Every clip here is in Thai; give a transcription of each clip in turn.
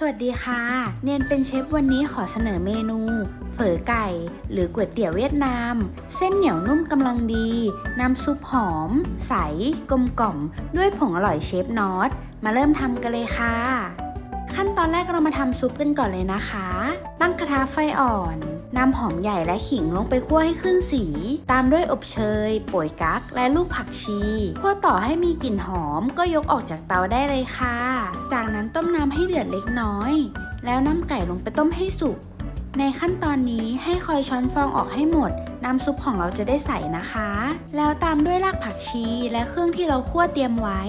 สวัสดีค่ะ เนียนเป็นเชฟวันนี้ขอเสนอเมนู เฝอไก่ หรือก๋วยเตี๋ยวเวียดนาม เส้นเหนียวนุ่มกำลังดี น้ำซุปหอม ใส กลมกล่อม ด้วยผงอร่อยเชฟนอต มาเริ่มทำกันเลยค่ะ ขั้นตอนแรกเรามาทำซุปกันก่อนเลยนะคะ ตั้งกระทะไฟอ่อน นำหอมใหญ่และขิงลงไปคั่วให้ขึ้นสี ตามด้วยอบเชยป่วยกั๊กและลูกผักชีคั่วต่อให้มีกลิ่นหอมก็ยกออกจากเตาได้เลยค่ะ จากนั้นต้มน้ำให้เดือดเล็กน้อย แล้วนำไก่ลงไปต้มให้สุก ในขั้นตอนนี้ให้คอยช้อนฟองออกให้หมด น้ำซุปของเราจะได้ใสนะคะ แล้วตามด้วยรากผักชีและเครื่องที่เราคั่วเตรียมไว้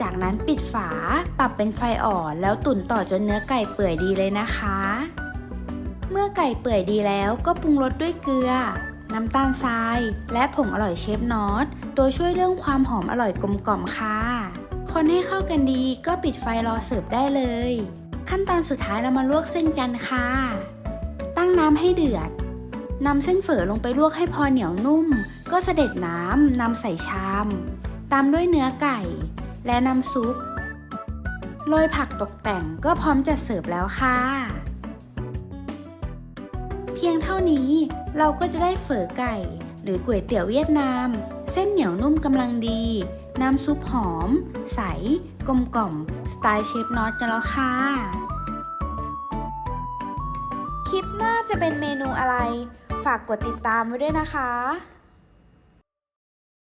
จากนั้นปิดฝา ปรับเป็นไฟอ่อน แล้วตุ๋นต่อจนเนื้อไก่เปื่อยดีเลยนะคะ มื่อไก่เปื่อยดีแล้วก็ปรุงรสด้วยเกลือ น้ำตาลทราย และผงอร่อยเชฟนอต ตัวช่วยเรื่องความหอมอร่อยกลมกล่อมค่ะคนให้เข้ากันดีก็ปิดไฟรอเสิร์ฟได้เลย ขั้นตอนสุดท้ายเรามาลวกเส้นกันค่ะ ตั้งน้ำให้เดือดนำเส้นเฝอลงไปลวกให้พอเหนียวนุ่ม ก็เสด็จน้ำนำใส่ชาม ตามด้วยเนื้อไก่ และน้ำซุปโรยผักตกแต่งก็พร้อมจะเสิร์ฟแล้วค่ะ พียงเท่านี้ เราก็จะได้เฝอไก่ หรือก๋วยเตี๋ยวเวียดนาม เส้นเหนียวนุ่มกำลังดี น้ำซุปหอม ใส กลมกล่อม สไตล์เชฟนอตกันแล้วค่ะ คลิปหน้าจะเป็นเมนูอะไร ฝากกดติดตามไว้ด้วยนะคะ